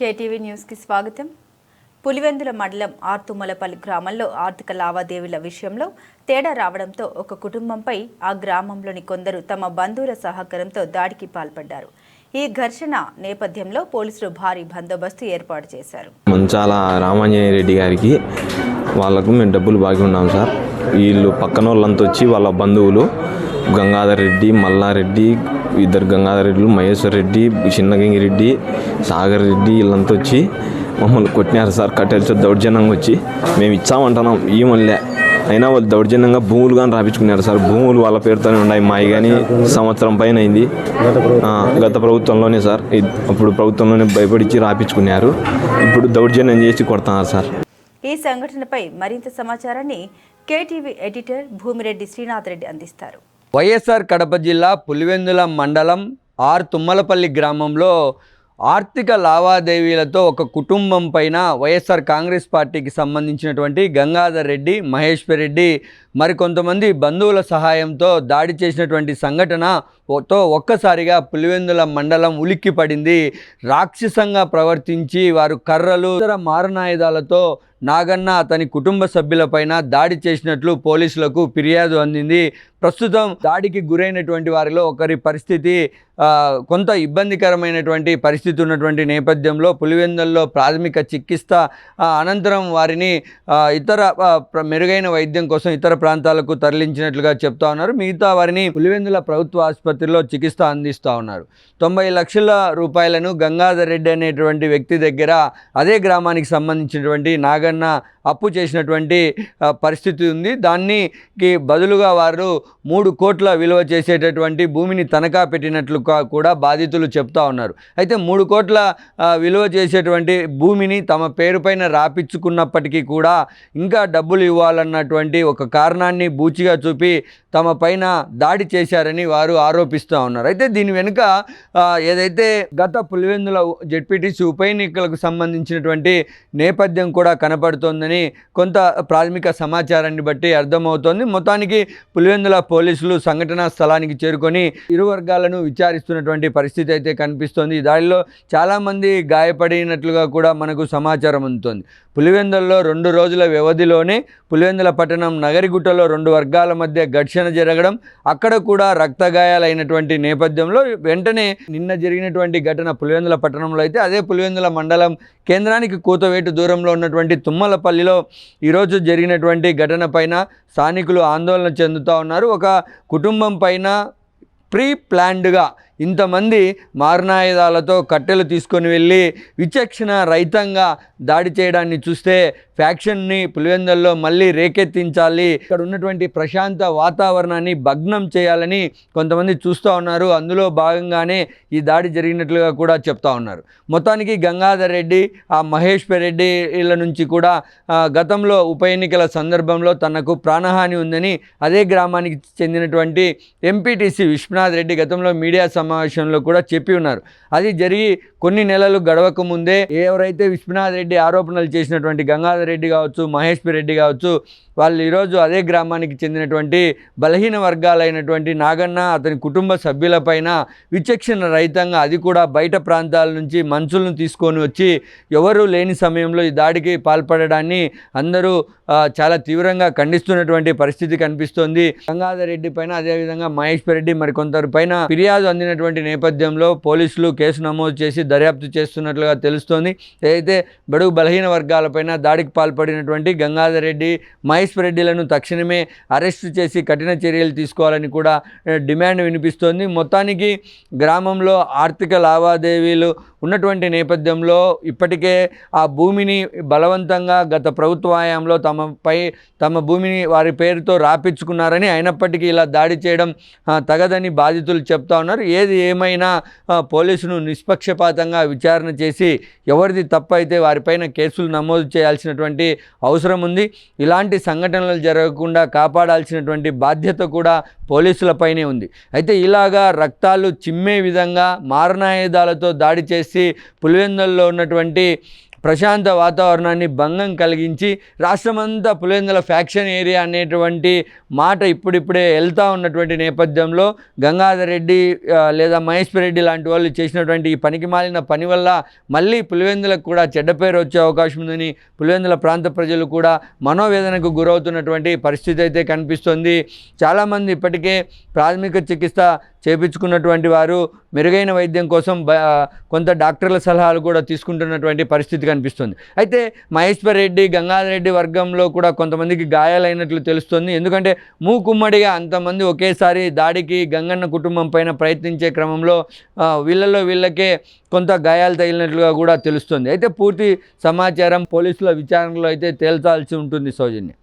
KTV న్యూస్కి స్వాగతం. పులివెందుల మండలం ఆర్తుమలపల్లి గ్రామంలో ఆర్థిక లావాదేవీల విషయంలో తేడా రావడంతో ఒక కుటుంబంపై ఆ గ్రామంలోని కొందరు తమ బంధువుల సహకారంతో దాడికి పాల్పడ్డారు. ఈ ఘర్షణ నేపథ్యంలో పోలీసులు భారీ బందోబస్తు ఏర్పాటు చేశారు. మంచాల రామాంజనేయ రెడ్డి గారికి వాళ్ళకు మేము డబ్బులు బాకీ ఉన్నాం సార్. వీళ్ళు పక్కన వాళ్ళంతా వచ్చి వాళ్ళ బంధువులు గంగాధర్ రెడ్డి మల్లారెడ్డి ఇద్దరు గంగాధర్ రెడ్డిలు మహేశ్వర్ రెడ్డి చిన్నగంగి రెడ్డి సాగర్ రెడ్డి వీళ్ళంతా వచ్చి మమ్మల్ని కొట్టినారు సార్. కట్టెలతో దౌర్జన్యంగా వచ్చి మేము ఇచ్చామంటున్నాం. ఈ మళ్ళీ అయినా వాళ్ళు దౌర్జన్యంగా భూములు కానీ రాపించుకున్నారు సార్. భూములు వాళ్ళ పేరుతోనే ఉన్నాయి. మాయి కానీ సంవత్సరం పైన అయింది. గత ప్రభుత్వంలోనే సార్. అప్పుడు ప్రభుత్వంలోనే భయపడిచ్చి రాపించుకున్నారు. ఇప్పుడు దౌర్జన్యం చేసి కొడుతున్నారు సార్. ఈ సంఘటనపై మరింత సమాచారాన్ని కేటీవీ ఎడిటర్ భూమిరెడ్డి శ్రీనాథ్ రెడ్డి అందిస్తారు. వైఎస్ఆర్ కడప జిల్లా పులివెందుల మండలం ఆర్ తుమ్మలపల్లి గ్రామంలో ఆర్థిక లావాదేవీలతో ఒక కుటుంబం పైన వైఎస్ఆర్ కాంగ్రెస్ పార్టీకి సంబంధించినటువంటి గంగాధర్ రెడ్డి మహేశ్వర్ రెడ్డి మరికొంతమంది బంధువుల సహాయంతో దాడి చేసినటువంటి సంఘటన తో ఒక్కసారిగా పులివెందుల మండలం ఉలిక్కి పడింది రాక్షసంగా ప్రవర్తించి వారు కర్రలు ఇతర మారణాయుధాలతో నాగన్న అతని కుటుంబ సభ్యులపైన దాడి చేసినట్లు పోలీసులకు ఫిర్యాదు అందింది. ప్రస్తుతం దాడికి గురైనటువంటి వారిలో ఒకరి పరిస్థితి కొంత ఇబ్బందికరమైనటువంటి పరిస్థితి ఉన్నటువంటి నేపథ్యంలో పులివెందుల్లో ప్రాథమిక చికిత్స అనంతరం వారిని ఇతర మెరుగైన వైద్యం కోసం ఇతర ప్రాంతాలకు తరలించినట్లుగా చెప్తా ఉన్నారు. మిగతా వారిని పులివెందుల ప్రభుత్వ ఆసుపత్రిలో చికిత్స అందిస్తూ ఉన్నారు. తొంభై లక్షల రూపాయలను గంగాధర్ రెడ్డి అనేటువంటి వ్యక్తి దగ్గర అదే గ్రామానికి సంబంధించినటువంటి కన్నా అప్పు చేసినటువంటి పరిస్థితి ఉంది. దానికి బదులుగా వారు మూడు కోట్ల విలువ చేసేటటువంటి భూమిని తనఖా పెట్టినట్లు కూడా బాధితులు చెప్తా ఉన్నారు. అయితే మూడు కోట్ల విలువ చేసేటువంటి భూమిని తమ పేరుపైన రాపించుకున్నప్పటికీ కూడా ఇంకా డబ్బులు ఇవ్వాలన్నటువంటి ఒక కారణాన్ని బూచిగా చూపి తమ పైన దాడి చేశారని వారు ఆరోపిస్తూ ఉన్నారు. అయితే దీని వెనుక ఏదైతే గత పులివెందుల జెడ్పీటీసీ ఉప ఎన్నికలకు సంబంధించినటువంటి నేపథ్యం కూడా కనపడుతోందని కొంత ప్రాథమిక సమాచారాన్ని బట్టి అర్థమవుతోంది. మొత్తానికి పులివెందుల పోలీసులు సంఘటనా స్థలానికి చేరుకొని ఇరు వర్గాలను విచారిస్తున్నటువంటి పరిస్థితి అయితే కనిపిస్తోంది. ఈ దాడిలో చాలామంది గాయపడినట్లుగా కూడా మనకు సమాచారం అందుతోంది. పులివెందుల్లో రెండు రోజుల వ్యవధిలోనే పులివెందుల పట్టణం నగరిగుట్టలో రెండు వర్గాల మధ్య ఘర్షణ జరగడం అక్కడ కూడా రక్తగాయాలైనటువంటి నేపథ్యంలో వెంటనే నిన్న జరిగినటువంటి ఘటన పులివెందుల పట్టణంలో అయితే అదే పులివెందుల మండలం కేంద్రానికి కూతవేటు దూరంలో ఉన్నటువంటి తుమ్మలపల్లిలో ఈరోజు జరిగినటువంటి ఘటన పైన స్థానికులు ఆందోళన చెందుతూ ఉన్నారు. ఒక కుటుంబం పైన ప్రీ ప్లాన్డ్గా ఇంతమంది మారణాయుధాలతో కట్టెలు తీసుకొని వెళ్ళి విచక్షణ రహితంగా దాడి చేయడాన్ని చూస్తే ఫ్యాక్షన్ని పులివెందల్లో మళ్ళీ రేకెత్తించాలి. ఇక్కడ ఉన్నటువంటి ప్రశాంత వాతావరణాన్ని భగ్నం చేయాలని కొంతమంది చూస్తూ ఉన్నారు. అందులో భాగంగానే ఈ దాడి జరిగినట్లుగా కూడా చెప్తా ఉన్నారు. మొత్తానికి గంగాధర్ రెడ్డి ఆ మహేశ్వర్ రెడ్డి నుంచి కూడా గతంలో ఉప ఎన్నికల సందర్భంలో తనకు ప్రాణహాని ఉందని అదే గ్రామానికి చెందినటువంటి ఎంపీటీసీ విశ్వనాథ్ రెడ్డి గతంలో మీడియా సమావేశంలో కూడా చెప్పి ఉన్నారు. అది జరిగి కొన్ని నెలలు గడవక ముందే ఎవరైతే విశ్వనాథ్ రెడ్డి ఆరోపణలు చేసినటువంటి గంగాధర్ రెడ్డి కావచ్చు మహేష్ రెడ్డి కావచ్చు వాళ్ళు ఈరోజు అదే గ్రామానికి చెందినటువంటి బలహీన వర్గాలైనటువంటి నాగన్న అతని కుటుంబ సభ్యులపైన విచక్షణ రహితంగా అది కూడా బయట ప్రాంతాల నుంచి మనుషులను తీసుకొని వచ్చి ఎవరూ లేని సమయంలో ఈ దాడికి పాల్పడడాన్ని అందరూ చాలా తీవ్రంగా ఖండిస్తున్నటువంటి పరిస్థితి కనిపిస్తోంది. గంగాధర్ రెడ్డి పైన అదేవిధంగా మహేశ్వర్ రెడ్డి మరికొందరు పైన ఫిర్యాదు అందినటువంటి నేపథ్యంలో పోలీసులు కేసు నమోదు చేసి దర్యాప్తు చేస్తున్నట్లుగా తెలుస్తోంది. ఏదైతే బడుగు బలహీన వర్గాలపైన దాడికి పాల్పడినటువంటి గంగాధర్ రెడ్డి మహేశ్వర్ రెడ్డిలను తక్షణమే అరెస్టు చేసి కఠిన చర్యలు తీసుకోవాలని కూడా డిమాండ్ వినిపిస్తోంది. మొత్తానికి గ్రామంలో ఆర్థిక లావాదేవీలు ఉన్నటువంటి నేపథ్యంలో ఇప్పటికే ఆ భూమిని బలవంతంగా గత ప్రభుత్వాయంలో తమపై తమ భూమిని వారి పేరుతో రాపించుకున్నారని అయినప్పటికీ ఇలా దాడి చేయడం తగదని బాధితులు చెప్తా ఉన్నారు. ఏది ఏమైనా పోలీసును నిష్పక్షపాతంగా విచారణ చేసి ఎవరిది తప్పైతే వారిపైన కేసులు నమోదు చేయాల్సినటువంటి అవసరం ఉంది. ఇలాంటి సంఘటనలు జరగకుండా కాపాడాల్సినటువంటి బాధ్యత కూడా పోలీసులపైనే ఉంది. అయితే ఇలాగా రక్తాలు చిమ్మే విధంగా మారణాయుధాలతో దాడి చేసి పులివెందుల్లో ఉన్నటువంటి ప్రశాంత వాతావరణాన్ని భంగం కలిగించి రాష్ట్రమంతా పులివెందుల ఫ్యాక్షన్ ఏరియా అనేటువంటి మాట ఇప్పుడిప్పుడే వెళ్తూ ఉన్నటువంటి నేపథ్యంలో గంగాధర్ రెడ్డి లేదా మహేశ్వర్ రెడ్డి లాంటి వాళ్ళు చేసినటువంటి ఈ పనికి మాలిన పని వల్ల మళ్ళీ పులివెందులకు కూడా చెడ్డ పేరు వచ్చే అవకాశం ఉందని పులివెందుల ప్రాంత ప్రజలు కూడా మనోవేదనకు గురవుతున్నటువంటి పరిస్థితి అయితే కనిపిస్తుంది. చాలామంది ఇప్పటికే ప్రాథమిక చికిత్స చేపించుకున్నటువంటి వారు మెరుగైన వైద్యం కోసం కొంత డాక్టర్ల సలహాలు కూడా తీసుకుంటున్నటువంటి పరిస్థితి కనిపిస్తుంది. అయితే మహేశ్వర్ రెడ్డి గంగాధర్ రెడ్డి వర్గంలో కూడా కొంతమందికి గాయాలైనట్లు తెలుస్తుంది. ఎందుకంటే మూకుమ్మడిగా అంతమంది ఒకేసారి దాడికి గంగన్న కుటుంబం పైన ప్రయత్నించే క్రమంలో వీళ్ళలో వీళ్ళకే కొంత గాయాలు తగిలినట్లుగా కూడా తెలుస్తుంది. అయితే పూర్తి సమాచారం పోలీసుల విచారణలో అయితే తేల్చాల్సి ఉంటుంది సౌజన్య.